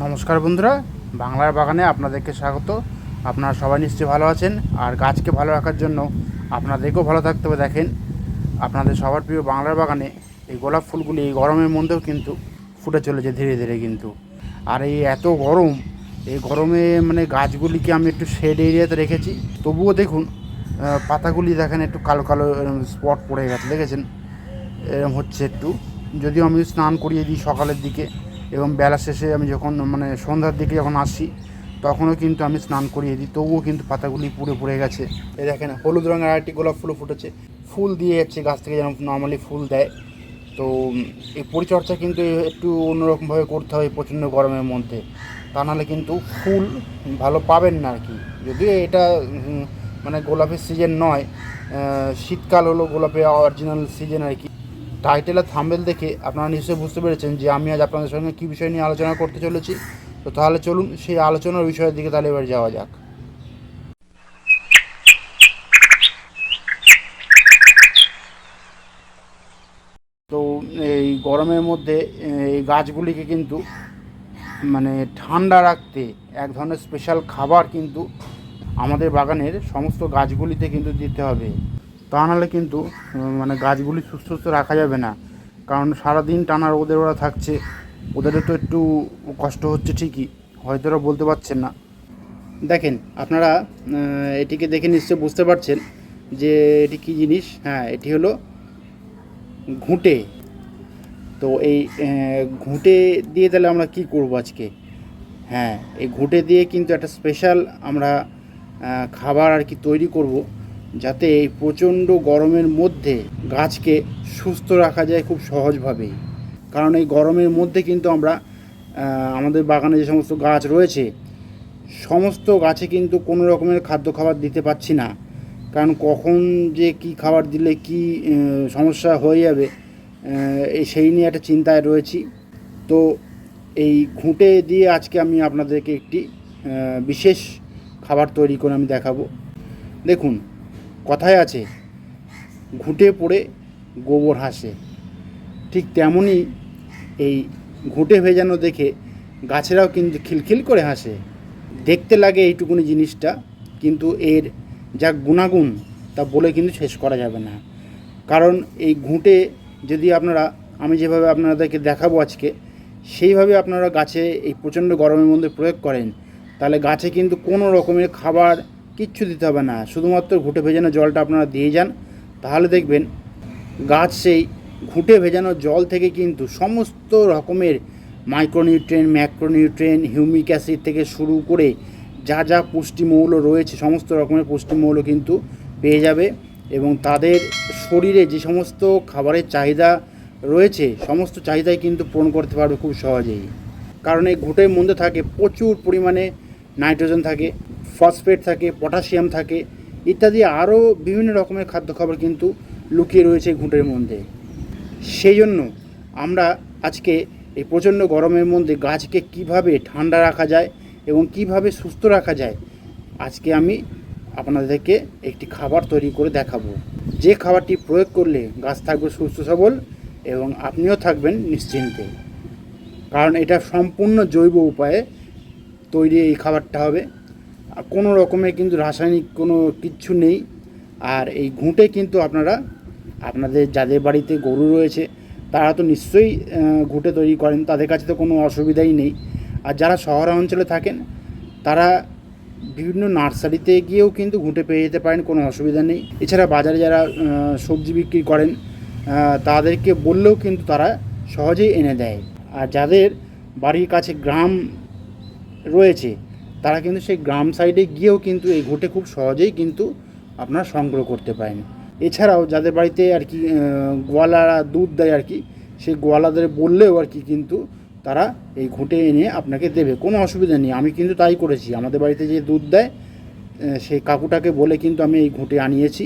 নমস্কার বন্ধুরা, বাংলার বাগানে আপনাদেরকে স্বাগত। আপনারা সবাই নিশ্চয়ই ভালো আছেন, আর গাছকে ভালো রাখার জন্য আপনাদেরকেও ভালো থাকতে হবে, দেখেন। আপনাদের সবার প্রিয় বাংলার বাগানে এই গোলাপ ফুলগুলি এই গরমের মধ্যেও কিন্তু ফুটে চলেছে ধীরে ধীরে কিন্তু। আর এই এত গরম, এই গরমে মানে গাছগুলিকে আমি একটু শেড এরিয়াতে রেখেছি। তবুও দেখুন পাতাগুলি দেখেন একটু কালো কালো স্পট পড়ে গেছে, দেখেছেন? এরকম হচ্ছে একটু। যদিও আমি স্নান করিয়ে দিই সকালের দিকে এবং বেলা শেষে আমি যখন মানে সন্ধ্যার দিকে যখন আসি, তখনও কিন্তু আমি স্নান করিয়ে দিই। তবুও কিন্তু পাতাগুলি পুড়ে পুড়ে গেছে। এই দেখেন, হলুদ রঙের আরেকটি গোলাপ ফুলও ফুটেছে। ফুল দিয়ে যাচ্ছে, গাছ থেকে যেন নর্মালি ফুল দেয়। তো, এই পরিচর্যা কিন্তু একটু অন্যরকমভাবে করতে হয় প্রচণ্ড গরমের মধ্যে। তা নাহলে কিন্তু ফুল ভালো পাবেন না আর কি। যদিও এটা মানে গোলাপের সিজন নয় শীতকাল হলো গোলাপের অরিজিনাল সিজন আর কি। টাইটেল আর থাম্বেল দেখে আপনারা নিশ্চয়ই বুঝতে পেরেছেন যে আমি আজ আপনাদের সঙ্গে কী বিষয় নিয়ে আলোচনা করতে চলেছি। তো তাহলে চলুন সেই আলোচনার বিষয়ের দিকে তাহলে এবার যাওয়া যাক। তো এই গরমের মধ্যে, এই গাছগুলিকে কিন্তু মানে ঠান্ডা রাখতে এক ধরনের স্পেশাল খাবার কিন্তু আমাদের বাগানের সমস্ত গাছগুলিতে কিন্তু দিতে হবে। তা নাহলে কিন্তু মানে গাছগুলি সুস্থ সুস্থ রাখা যাবে না। কারণ সারাদিন টানা রোদের ওরা থাকছে। ওদেরও তো একটু কষ্ট হচ্ছে ঠিকই, হয়তো ওরা বলতে পারছেন না। দেখেন, আপনারা এটিকে দেখে নিশ্চয় বুঝতে পারছেন যে এটি কী জিনিস? হ্যাঁ এটি হলো ঘুঁটে। তো এই ঘুঁটে দিয়ে তাহলে আমরা কি করব আজকে? হ্যাঁ এই ঘুঁটে দিয়ে কিন্তু একটা স্পেশাল আমরা খাবার আর কি তৈরি করব। যাতে এই প্রচণ্ড গরমের মধ্যে গাছকে সুস্থ রাখা যায় খুব সহজভাবেই। কারণ এই গরমের মধ্যে কিন্তু আমরা আমাদের বাগানে যে সমস্ত গাছ রয়েছে, সমস্ত গাছে কিন্তু কোনো রকমের খাদ্য খাবার দিতে পারছি না। কারণ কখন যে কি খাবার দিলে কি সমস্যা হয়ে যাবে সেই নিয়ে একটা চিন্তায় রয়েছি। তো এই ঘুঁটে দিয়ে আজকে আমি আপনাদেরকে একটি বিশেষ খাবার তৈরি করে আমি দেখাবো। দেখুন কথায় আছে, ঘুঁটে পড়ে গোবর হাসে। ঠিক তেমনই এই ঘুঁটে ভেজানো দেখে গাছেরাও কিন্তু খিলখিল করে হাসে। দেখতে লাগে এইটুকুনি জিনিসটা, কিন্তু এর যা গুণাগুণ তা বলে কিন্তু শেষ করা যাবে না। কারণ এই ঘুঁটে যদি আপনারা, আমি যেভাবে আপনাদেরকে দেখাবো আজকে, সেইভাবে আপনারা গাছে এই প্রচণ্ড গরমের মধ্যে প্রয়োগ করেন, তাহলে গাছে কিন্তু কোনো রকমের খাবার কিচ্ছু দিতে হবে না। শুধুমাত্র ঘুঁটে ভেজানো জলটা আপনারা দিয়ে যান। তাহলে দেখবেন গাছ সেই ঘুঁটে ভেজানো জল থেকে কিন্তু সমস্ত রকমের মাইক্রোনিউট্রেন ম্যাক্রোনিউট্রেন হিউমিক অ্যাসিড থেকে শুরু করে যা যা পুষ্টিমৌল রয়েছে, সমস্ত রকমের পুষ্টিমৌল কিন্তু পেয়ে যাবে এবং তাদের শরীরে যে সমস্ত খাবারের চাহিদা রয়েছে, সমস্ত চাহিদাই কিন্তু পূরণ করতে পারবে খুব সহজেই। কারণ এই ঘুঁটের মধ্যে থাকে প্রচুর পরিমাণে নাইট্রোজেন থাকে ফসফেট থাকে, পটাশিয়াম থাকে, ইত্যাদি আরও বিভিন্ন রকমের খাদ্য খাবার কিন্তু লুকিয়ে রয়েছে ঘুঁটের মধ্যে। সেই জন্য আমরা আজকে এই প্রচণ্ড গরমের মধ্যে গাছকে কীভাবে ঠান্ডা রাখা যায় এবং কীভাবে সুস্থ রাখা যায়, আজকে আমি আপনাদেরকে একটি খাবার তৈরি করে দেখাবো। যে খাবারটি প্রয়োগ করলে গাছ থাকবে সুস্থ সবল এবং আপনিও থাকবেন নিশ্চিন্তে। কারণ এটা সম্পূর্ণ জৈব উপায়ে তৈরি এই খাবারটা হবে। কোনো রকমের কিন্তু রাসায়নিক কোনো কিচ্ছু নেই। আর এই ঘুঁটে কিন্তু আপনারা, আপনাদের যাদের বাড়িতে গরু রয়েছে, তারা তো নিশ্চয়ই ঘুঁটে তৈরি করেন, তাদের কাছে তো কোনো অসুবিধাই নেই। আর যারা শহর অঞ্চলে থাকেন, তারা বিভিন্ন নার্সারিতে গিয়েও কিন্তু ঘুঁটে পেয়ে যেতে পারেন, কোনো অসুবিধা নেই। এছাড়া বাজারে যারা সবজি বিক্রি করেন তাদেরকে বললেও কিন্তু তারা সহজেই এনে দেয়। আর যাদের বাড়ির কাছে গ্রাম রয়েছে তারা কিন্তু সেই গ্রাম সাইডে গিয়েও কিন্তু এই ঘুঁটে খুব সহজেই কিন্তু আপনারা সংগ্রহ করতে পারেন। এছাড়াও যাদের বাড়িতে আর কি গোয়ালারা দুধ দেয় আর কি, সেই গোয়ালাদের বললেও আর কি কিন্তু তারা এই ঘুঁটে এনে আপনাকে দেবে। কোনো অসুবিধা নেই, আমি কিন্তু তাই করেছি। আমাদের বাড়িতে যে দুধ দেয় সেই কাকুটাকে বলে কিন্তু আমি এই ঘুঁটে আনিয়েছি।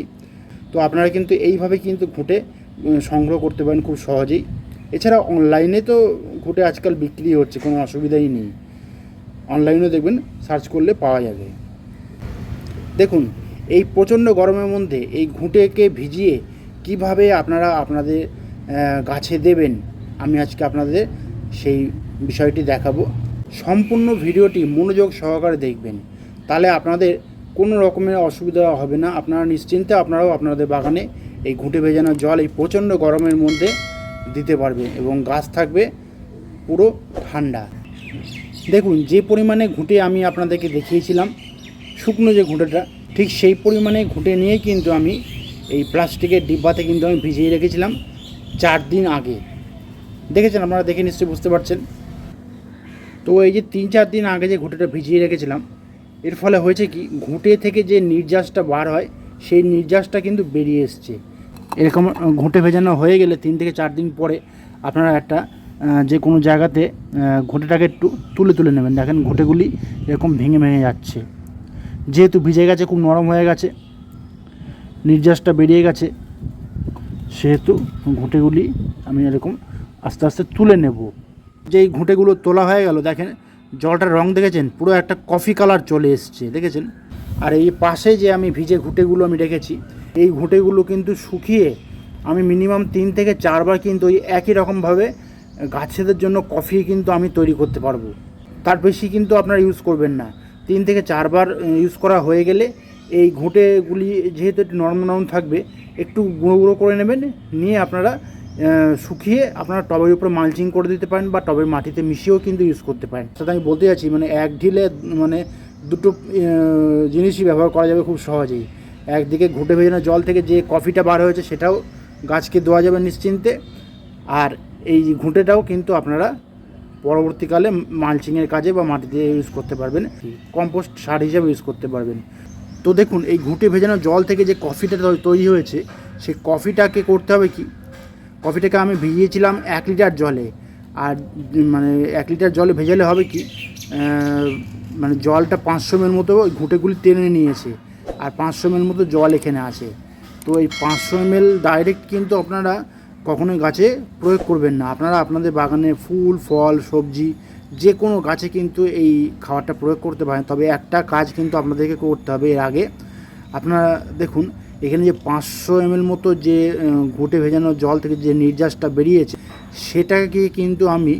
তো আপনারা কিন্তু এইভাবে কিন্তু ঘুঁটে সংগ্রহ করতে পারেন খুব সহজেই। এছাড়া অনলাইনে তো ঘুঁটে আজকাল বিক্রি হচ্ছে, কোনো অসুবিধাই নেই। অনলাইনেও দেখবেন, সার্চ করলে পাওয়া যাবে। দেখুন, এই প্রচণ্ড গরমের মধ্যে এই ঘুঁটেকে ভিজিয়ে কীভাবে আপনারা আপনাদের গাছে দেবেন, আমি আজকে আপনাদের সেই বিষয়টি দেখাবো। সম্পূর্ণ ভিডিওটি মনোযোগ সহকারে দেখবেন। তাহলে আপনাদের কোনো রকমের অসুবিধা হবে না। আপনারা নিশ্চিন্তে আপনারাও আপনাদের বাগানে এই ঘুঁটে ভেজানো জল এই প্রচণ্ড গরমের মধ্যে দিতে পারবে এবং গাছ থাকবে পুরো ঠান্ডা। দেখুন, যে পরিমাণে ঘুঁটে আমি আপনাদেরকে দেখিয়েছিলাম, শুকনো যে ঘুঁটেটা, ঠিক সেই পরিমাণে ঘুঁটে নিয়েই কিন্তু আমি এই প্লাস্টিকের ডিব্বাতে কিন্তু আমি ভিজিয়ে রেখেছিলাম চার দিন আগে। দেখেছেন, আপনারা দেখে নিশ্চয়ই বুঝতে পারছেন? তো এই যে তিন চার দিন আগে যে ঘুঁটেটা ভিজিয়ে রেখেছিলাম, এর ফলে হয়েছে কি, ঘুঁটে থেকে যে নির্যাসটা বার হয়, সেই নির্যাসটা কিন্তু বেরিয়ে এসছে। এরকম ঘুঁটে ভেজানো হয়ে গেলে তিন থেকে চার দিন পরে আপনারা একটা যে কোনো জায়গাতে ঘুঁটেটাকে তুলে তুলে নেবেন। দেখেন ঘুঁটেগুলি এরকম ভেঙে ভেঙে যাচ্ছে। যেহেতু ভিজে গেছে, খুব নরম হয়ে গেছে, নির্যাসটা বেরিয়ে গেছে, সেহেতু ঘুঁটেগুলি আমি এরকম আস্তে আস্তে তুলে নেব। যেই ঘুঁটেগুলো তোলা হয়ে গেল, দেখেন জলটার রং দেখেছেন? পুরো একটা কফি কালার চলে এসছে, দেখেছেন? আর এই পাশে যে আমি ভিজে ঘুঁটেগুলো আমি রেখেছি, এই ঘুঁটেগুলো কিন্তু শুকিয়ে আমি মিনিমাম তিন থেকে চারবার কিন্তু ওই একই রকমভাবে গাছেদের জন্য কফি কিন্তু আমি তৈরি করতে পারব। তার বেশি কিন্তু আপনারা ইউজ করবেন না। তিন থেকে চারবার ইউজ করা হয়ে গেলে এই ঘুঁটেগুলি যেহেতু একটু নরম নরম থাকবে, একটু গুঁড়ো গুঁড়ো করে নেবেন, নিয়ে আপনারা শুকিয়ে আপনারা টবের উপরে মালচিং করে দিতে পারেন বা টবের মাটিতে মিশিয়েও কিন্তু ইউজ করতে পারেন। সেটা আমি বলতে যাচ্ছি মানে এক ঢিলে মানে দুটো জিনিসই ব্যবহার করা যাবে খুব সহজেই। একদিকে ঘুঁটে ভেজানো জল থেকে যে কফিটা বার হয়েছে সেটাও গাছকে দেওয়া যাবে নিশ্চিন্তে। আর এই ঘুঁটেটাও কিন্তু আপনারা পরবর্তীকালে মালচিংয়ের কাজে বা মাটিতে ইউজ করতে পারবেন। কম্পোস্ট সার হিসেবে ইউজ করতে পারবেন। তো দেখুন, এই ঘুঁটে ভেজানো জল থেকে যে কফিটা তৈরি হয়েছে সেই কফিটাকে করতে হবে কি? কফিটাকে আমি ভিজিয়েছিলাম এক লিটার জলে। আর মানে এক লিটার জলে ভেজালে হবে কি? মানে জলটা পাঁচশো এমএল মতো ওই ঘুঁটেগুলি টেনে নিয়েছে। আর পাঁচশো এমএল মতো জল এখানে আছে। তো এই পাঁচশো এমএল ডাইরেক্ট কিন্তু আপনারা কখনোই গাছে প্রয়োগ করবেন না। আপনারা আপনাদের বাগানে ফুল, ফল, সবজি যে কোনো গাছে কিন্তু এই খাবারটা প্রয়োগ করতে পারেন। তবে একটা কাজ কিন্তু আপনাদেরকে করতে হবে এর আগে। আপনারা দেখুন, এখানে যে পাঁচশো এমএল মতো যে ঘুঁটে ভেজানো জল থেকে যে নির্যাসটা বেরিয়েছে, সেটাকে কিন্তু আমি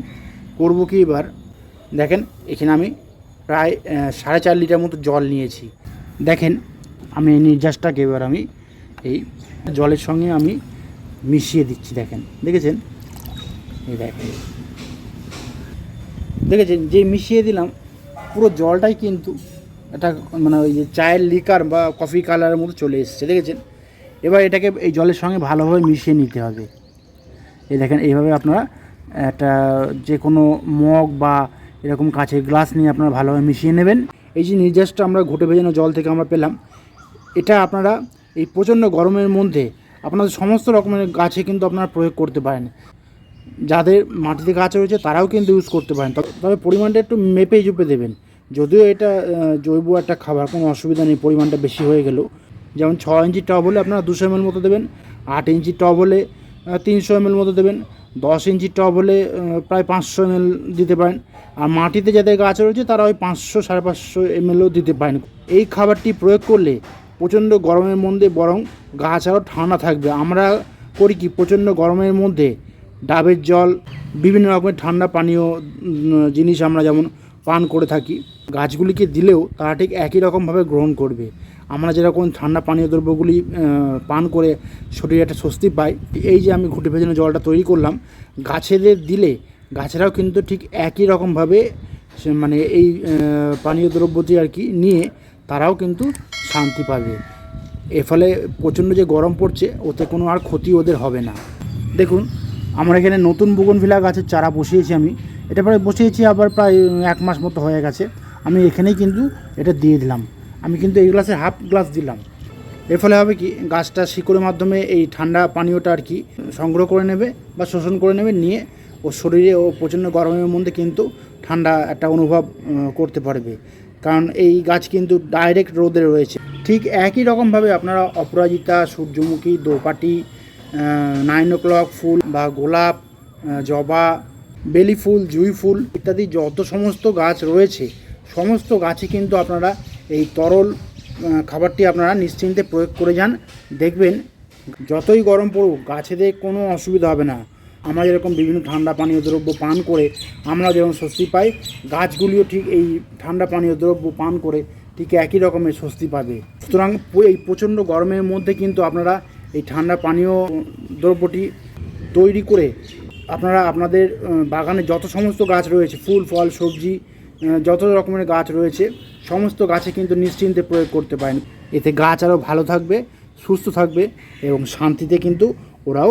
করব কি এবার? দেখেন, এখানে আমি প্রায় সাড়ে চার লিটার মতো জল নিয়েছি। দেখেন, আমি এই নির্যাসটাকে এবার আমি এই জলের সঙ্গে আমি মিশিয়ে দিচ্ছি, দেখেন। দেখেছেন? এই দেখেন। দেখেছেন? যে মিশিয়ে দিলাম, পুরো জলটাই কিন্তু এটা মানে ওই যে চায়ের লিকার বা কফি কালারের মতো চলে এসেছে, দেখেছেন? এবার এটাকে এই জলের সঙ্গে ভালোভাবে মিশিয়ে নিতে হবে। এই দেখেন, এইভাবে আপনারা একটা যে কোনো মগ বা এরকম কাছের গ্লাস নিয়ে আপনারা ভালোভাবে মিশিয়ে নেবেন। এই যে নির্যাসটা আমরা ঘুটে ভেজানো জল থেকে আমরা পেলাম, এটা আপনারা এই প্রচণ্ড গরমের মধ্যে আপনাদের সমস্ত রকমের গাছে কিন্তু আপনারা প্রয়োগ করতে পারেন। যাদের মাটিতে গাছ রয়েছে তারাও কিন্তু ইউজ করতে পারেন। তবে পরিমাণটা একটু মেপে জুপে দেবেন। যদিও এটা জৈব একটা খাবার, কোনো অসুবিধা নেই, পরিমাণটা বেশি হয়ে গেলেও যেমন ছ ইঞ্চি টব হলে আপনারা দুশো এমএল মতো দেবেন, আট ইঞ্চি টব হলে তিনশো এমএল মতো দেবেন, দশ ইঞ্চি টব হলে প্রায় পাঁচশো এমএল দিতে পারেন। আর মাটিতে যাদের গাছ রয়েছে তারা ওই পাঁচশো সাড়ে পাঁচশো এমএলও দিতে পারেন। এই খাবারটি প্রয়োগ করলে প্রচণ্ড গরমের মধ্যে বরং গাছ আরও ঠান্ডা থাকবে। আমরা করি কি, প্রচণ্ড গরমের মধ্যে ডাবের জল, বিভিন্ন রকমের ঠান্ডা পানীয় জিনিস আমরা যেমন পান করে থাকি, গাছগুলিকে দিলেও তারা ঠিক একই রকমভাবে গ্রহণ করবে। আমরা যেরকম ঠান্ডা পানীয় দ্রব্যগুলি পান করে শরীরে একটা স্বস্তি পাই, এই যে আমি ঘুটে ভেজানো জলটা তৈরি করলাম, গাছেদের দিলে গাছেরাও কিন্তু ঠিক একই রকমভাবে মানে এই পানীয় দ্রব্যটি আর কি নিয়ে তারাও কিন্তু শান্তি পাবে। এর ফলে প্রচণ্ড যে গরম পড়ছে, ওতে কোনো আর ক্ষতি ওদের হবে না। দেখুন, আমার এখানে নতুন বুগনভিলা গাছের চারা বসিয়েছি আমি। এটা প্রায় বসিয়েছি আবার প্রায় এক মাস মতো হয়ে গেছে। আমি এখানেই কিন্তু এটা দিয়ে দিলাম। আমি কিন্তু এই গ্লাসে হাফ গ্লাস দিলাম। এর ফলে হবে কি, গাছটা শিকড়ের মাধ্যমে এই ঠান্ডা পানীয়টা আর কি সংগ্রহ করে নেবে বা শোষণ করে নেবে, নিয়ে ও শরীরে ও প্রচণ্ড গরমের মধ্যে কিন্তু ঠান্ডা একটা অনুভব করতে পারবে। কারণ এই গাছ কিন্তু ডাইরেক্ট রোদে রয়েছে। ঠিক একই রকমভাবে আপনারা অপরাজিতা, সূর্যমুখী, দোপাটি নাইন ও ক্লক ফুল বা গোলাপ জবা, বেলি ফুল, জুঁই ফুল ইত্যাদি যত সমস্ত গাছ রয়েছে, সমস্ত গাছে কিন্তু আপনারা এই তরল খাবারটি আপনারা নিশ্চিন্তে প্রয়োগ করে যান। দেখবেন যতই গরম পড়ুক, গাছেদের কোনো অসুবিধা হবে না। আমরা যেরকম বিভিন্ন ঠান্ডা পানীয় দ্রব্য পান করে আমরা যেরকম স্বস্তি পাই, গাছগুলিও ঠিক এই ঠান্ডা পানীয় দ্রব্য পান করে ঠিক একই রকমের স্বস্তি পাবে। সুতরাং এই প্রচণ্ড গরমের মধ্যে কিন্তু আপনারা এই ঠান্ডা পানীয় দ্রব্যটি তৈরি করে আপনারা আপনাদের বাগানে যত সমস্ত গাছ রয়েছে, ফুল, ফল, সবজি যত রকমের গাছ রয়েছে, সমস্ত গাছে কিন্তু নিশ্চিন্তে প্রয়োগ করতে পারেন। এতে গাছ আরও ভালো থাকবে, সুস্থ থাকবে এবং শান্তিতে কিন্তু ওরাও